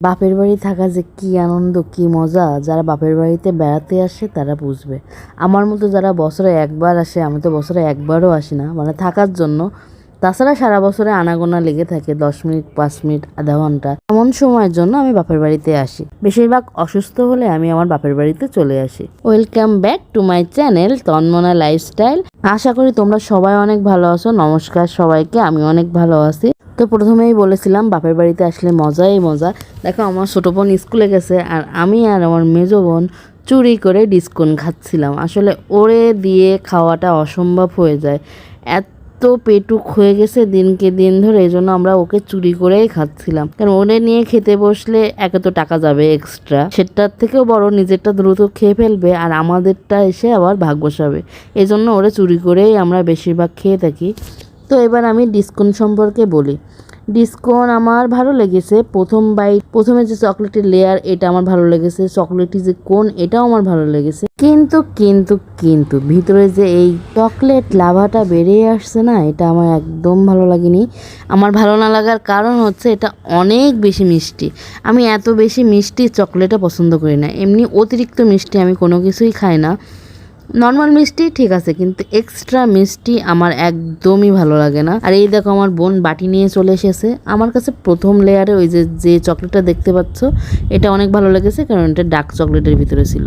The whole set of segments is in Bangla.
বাপের বাড়ি থাকা যে কি আনন্দ, কি মজা, যারা বাপের বাড়িতে বেড়াতে আসে তারা বুঝবে। আমার মতো যারা বছরে একবার আসে, আমি তো বছরে একবারও আসি না। মানে থাকার জন্য। তাছাড়া সারা বছরে আনাগোনা লেগে থাকে, দশ মিনিট, পাঁচ মিনিট, আধা ঘণ্টা। এমন সময়ের জন্য আমি বাপের বাড়িতে আসি। বেশিরভাগ অসুস্থ হলে আমি আমার বাপের বাড়িতে চলে আসি। Welcome back to my channel Tanmana lifestyle আশা করি তোমরা সবাই অনেক ভালো আছো। নমস্কার সবাইকে আমি অনেক ভালো আছি। তো প্রথমেই বলেছিলাম, বাপের বাড়িতে আসলে মজাই মজা। দেখো, আমার ছোটো বোন স্কুলে গেছে আর আমি আর আমার মেজো বোন চুরি করে ডিসকাউন্ট খাচ্ছিলাম। আসলে ওরে দিয়ে খাওয়াটা অসম্ভব হয়ে যায়। এত পেটুক হয়ে গেছে দিনকে দিন ধরে, এই জন্য আমরা ওকে চুরি করেই খাচ্ছিলাম। কারণ ওরে নিয়ে খেতে বসলে একে তো টাকা যাবে এক্সট্রা সেটার থেকেও বড়, নিজেরটা দ্রুত খেয়ে ফেলবে আর আমাদেরটা এসে আবার ভাগ বসাবে এই জন্য ওরে চুরি করেই আমরা বেশিরভাগ খেয়ে থাকি। তো এবার আমি ডিসকাউন্ট সম্পর্কে বলি। ডিসকাউন্ট আমার ভালো লেগেছে। প্রথম বাইট, প্রথমে যে চকলেটের লেয়ার এটা আমার ভালো লেগেছে। চকলেটটি যে কোন, এটাও আমার ভালো লেগেছে। কিন্তু কিন্তু কিন্তু ভিতরে যে এই চকলেট লাভাটা বেরিয়ে আসছে না, এটা আমার একদম ভালো লাগেনি। আমার ভালো না লাগার কারণ হচ্ছে এটা অনেক বেশি মিষ্টি। আমি এত বেশি মিষ্টি চকলেটটা পছন্দ করি না। এমনি অতিরিক্ত মিষ্টি আমি কোনো কিছুই খাই না। নর্মাল মিষ্টি ঠিক আছে, কিন্তু এক্সট্রা মিষ্টি আমার একদমই ভালো লাগে না। আর এই দেখো আমার বোন বাটি নিয়ে চলে এসেছে। আমার কাছে প্রথম লেয়ারে ওই যে যে চকলেটটা দেখতে পাচ্ছ, এটা অনেক ভালো লেগেছে, কারণ এটা ডার্ক চকলেটের ভিতরে ছিল।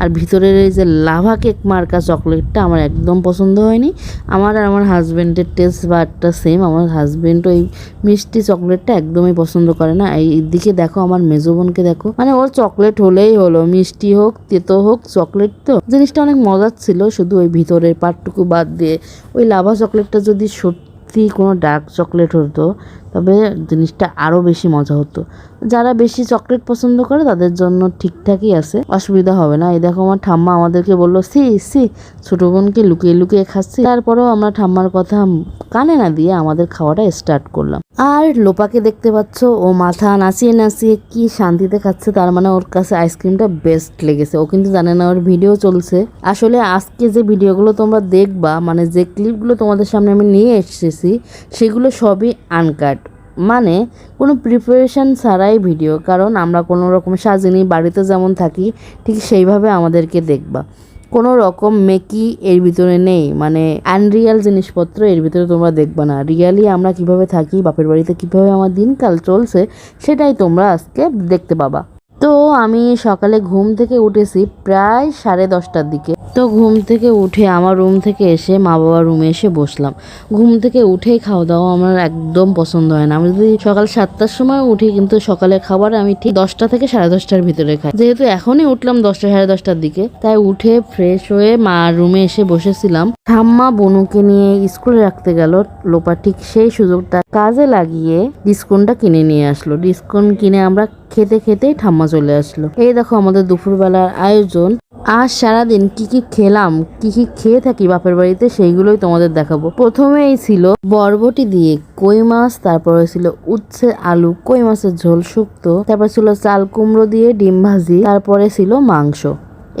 আর ভিতরের এই যে লাভা কেক মার্কা চকলেটটা আমার একদম পছন্দ হয়নি। আমার আর আমার হাজব্যান্ডের টেস্ট বারটা সেম আমার হাজব্যান্ড ওই মিষ্টি চকলেটটা একদমই পছন্দ করে না। এই দিকে দেখো আমার মেজো বোনকে দেখো। মানে ওর চকলেট হলেই হলো, মিষ্টি হোক, তেতো হোক চকলেট তো। জিনিসটা অনেক মজার ছিল, শুধু ওই ভিতরের পাটটুকু বাদ দিয়ে। ওই লাভা চকলেটটা যদি সত্যি কোনো ডার্ক চকলেট হতো তবে জিনিসটা আরও বেশি মজা হতো। যারা বেশি চকলেট পছন্দ করে, তাদের জন্য ঠিকঠাকই আছে। অসুবিধা হবে না। এই দেখো আমার ঠাম্মা আমাদেরকে বলল, সি সি। ছোটো বোনকে লুকিয়ে লুকিয়ে খাচ্ছি। তারপরেও আমরা ঠাম্মার কথা কানে না দিয়ে আমাদের খাওয়াটা স্টার্ট করলাম। আর লোপাকে দেখতে পাচ্ছ, ও মাথা নাচিয়ে নাচিয়ে কি শান্তিতে খাচ্ছে, তার মানে ওর কাছে আইসক্রিমটা বেস্ট লেগেছে। ও কিন্তু জানে না ওর ভিডিও চলছে। আসলে আজকে যে ভিডিওগুলো তোমরা দেখবা মানে যে ক্লিপগুলো তোমাদের সামনে আমি নিয়ে এসেছি, সেগুলো সবই আনকাট মানে কোনো প্রিপারেশান ছাড়াই ভিডিও কারণ আমরা কোনো রকম সাজিনি, বাড়িতে যেমন থাকি, ঠিক সেইভাবে আমাদেরকে দেখবা। কোনো রকম মেকি এর ভিতরে নেই মানে আনরিয়াল জিনিসপত্র এর ভিতরে তোমরা দেখবা না। রিয়ালি আমরা কীভাবে থাকি, বাপের বাড়িতে কীভাবে আমার দিনকাল চলছে, সেটাই তোমরা আজকে দেখতে পাবা। তো আমি সকালে ঘুম থেকে উঠেছি প্রায় সাড়ে দশটার দিকে। তো ঘুম থেকে উঠে আমার রুম থেকে এসে মা বাবার রুমে এসে বসলাম। ঘুম থেকে উঠেই খাওয়া দাওয়া আমার একদম পছন্দ হয় না। আমি যদি সকাল সাতটার সময় উঠি কিন্তু সকালে খাবার আমি ঠিক দশটা থেকে সাড়ে দশটার ভিতরে খাই। যেহেতু এখনই উঠলাম দশটা সাড়ে দশটার দিকে, তাই উঠে ফ্রেশ হয়ে মা রুমে এসে বসেছিলাম। ঠাম্মা বনুকে নিয়ে স্কুলে রাখতে গেল। লোপা ঠিক সেই সুযোগটা কাজে লাগিয়ে ডিসকাউন্টটা কিনে নিয়ে আসলো। ডিসকাউন্ট কিনে আমরা খেতে খেতেই ঠাম্মা চলে আসলো। এই দেখো আমাদের দুপুরবেলার আয়োজন। আজ সারাদিন কি কি খেলাম, কি কি খেয়ে থাকি বাপের বাড়িতে সেইগুলোই তোমাদের দেখাবো। প্রথমেই ছিল বরবটি দিয়ে কই মাছ, তারপরে ছিল উচ্ছে, আলু, কই মাছের ঝোল শুক্তো, তারপর ছিল চাল কুমড়ো দিয়ে ডিম ভাজি, তারপরে ছিল মাংস।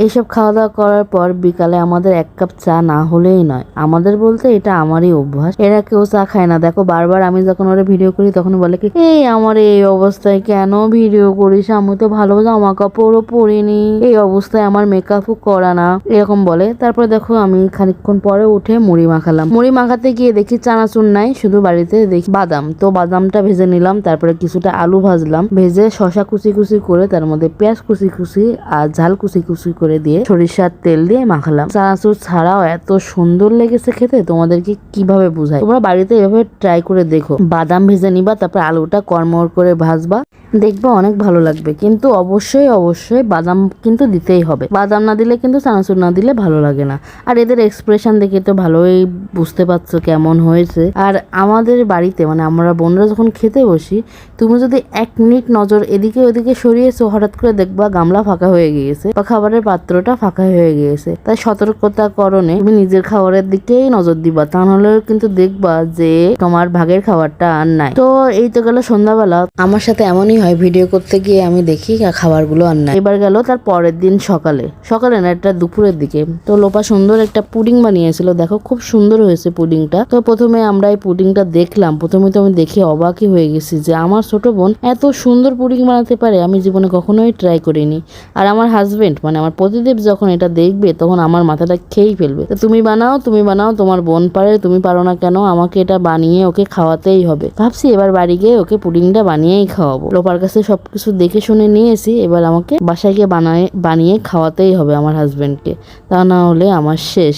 এইসব খাওয়া দাওয়া করার পর বিকালে আমাদের এক কাপ চা না হলেই নয়। আমাদের বলতে এটা আমারই অভ্যাস। এরা কেউ চা খায় না। দেখো, বারবার আমি যখন ওরা ভিডিও করি, তখন বলে কি, এই আমার এই অবস্থায় কেন ভিডিও করিস? আমি তো ভালো জামা কাপড়ও পরিনি। এই অবস্থায় আমার মেকআপও করা না। এরকম বলে। তারপরে দেখো, আমি খানিকক্ষণ পরে উঠে মুড়ি মাখালাম। মুড়ি মাখাতে গিয়ে দেখি চানাচুর নাই, শুধু বাড়িতে দেখি বাদাম। তো বাদামটা ভেজে নিলাম, তারপরে কিছুটা আলু ভাজলাম। ভেজে শশা কুচি কুচি করে, তার মধ্যে পেঁয়াজ কুচি কুচি আর ঝাল কুচি কুচি করে দিয়ে সরিষার তেল দিয়ে মাখালাম। চানাচুর ছাড়াও এত সুন্দর লেগেছে খেতে, তোমাদেরকে কীভাবে বুঝাই? তোমরা বাড়িতে এভাবে ট্রাই করে দেখো। বাদাম ভেজে নিবা, তারপর আলুটা কর্মর করে ভাজবা। দেখবা, অনেক ভালো লাগবে। কিন্তু অবশ্যই অবশ্যই বাদাম কিন্তু দিতেই হবে। বাদাম না দিলে কিন্তু চানাচুর না দিলে ভালো লাগে না। আর এদের এক্সপ্রেশন দেখে তো ভালোই বুঝতে পারছ কেমন হয়েছে। আর আমাদের বাড়িতে মানে আমরা বোনরা যখন খেতে বসি, তুমি যদি এক মিনিট নজর এদিকে ওদিকে সরিয়েছো, হঠাৎ করে দেখবা গামলা ফাঁকা হয়ে গিয়েছে বা খাবারের পাত্রটা ফাঁকা হয়ে গিয়েছে। তাই সতর্কতা করণে তুমি নিজের খাবারের দিকেই নজর দিবা। তা নাহলে কিন্তু দেখবা যে তোমার ভাগের খাবারটা আর নাই। তো এই তো গেল সন্ধ্যাবেলা। আমার সাথে এমনই হয়, ভিডিও করতে গিয়ে আমি দেখি খাবারগুলো আর না এবার গেল তার পরের দিন সকালে। সকালে না একটা দুপুরের দিকে। তো লোপা সুন্দর একটা পুডিং বানিয়েছিল। দেখো, খুব সুন্দর হয়েছে পুডিংটা। তো প্রথমে আমরা এই পুডিংটা দেখলাম। প্রথমে তো আমি দেখে অবাকই হয়ে গেছি যে আমার ছোট বোন এত সুন্দর পুডিং বানাতে পারে, আমি জীবনে কখনোই ট্রাই করিনি। আর আমার হাজবেন্ড মানে আমার প্রতিদেব যখন এটা দেখবে, তখন আমার মাথাটা খেয়েই ফেলবে। তো তুমি বানাও তুমি বানাও, তোমার বোন পারে, তুমি পারো না কেন, আমাকে এটা বানিয়ে ওকে খাওয়াতেই হবে। ভাবছি এবার বাড়ি গিয়ে ওকে পুডিংটা বানিয়েই খাওয়াবো। লোপার কাছে সবকিছু দেখে শুনে নিয়েছি এবার আমাকে বাসায় গিয়ে বানায় বানিয়ে খাওয়াতেই হবে আমার হাজবেন্ডকে তা না হলে আমার শেষ।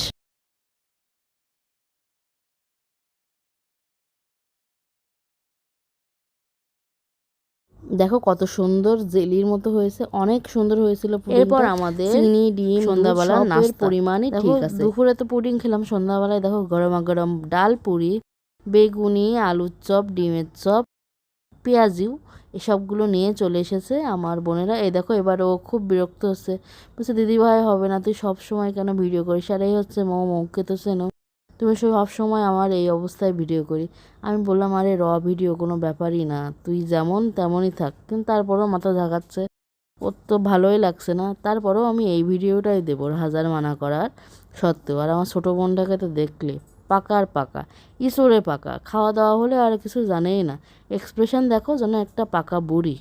দেখো কত সুন্দর জেলির মতো হয়েছে অনেক সুন্দর হয়েছিল এরপর আমাদের চিনি ডিম সন্ধ্যাবেলা নাস্তার পরিমাণই ঠিক আছে। দুপুরে তো পুডিং খেলাম সন্ধ্যাবেলায় দেখো গরমা গরম ডাল পুরি বেগুনি আলুর চপ ডিমের চপ পেঁয়াজিও। এসবগুলো নিয়ে চলে এসেছে আমার বোনেরা। এই দেখো, এবার ও খুব বিরক্ত হচ্ছে। বলছে, দিদি ভাই, হবে না, তুই সব সময় কেন ভিডিও করিস? আর এই হচ্ছে মৌ, মৌকে তো চেনো। তুমি সব সময় আমার এই অবস্থায় ভিডিও করি। আমি বললাম, আরে, র ভিডিও, কোনো ব্যাপারই না। তুই যেমন, তেমনই থাক। কিন্তু তারপরেও মাথা ঝাঁকাচ্ছে। ওর তো ভালোই লাগছে না। তারপরেও আমি এই ভিডিওটাই দেবো হাজার মানা করার সত্ত্বেও। আর আমার ছোটো বোনটাকে তো দেখলে। পাকার পাকা ইসরে পাকা। খাওয়া দাওয়া হলে আর কিছু জানেই না। এক্সপ্রেশন দেখো যেন একটা পাকা বুড়ি।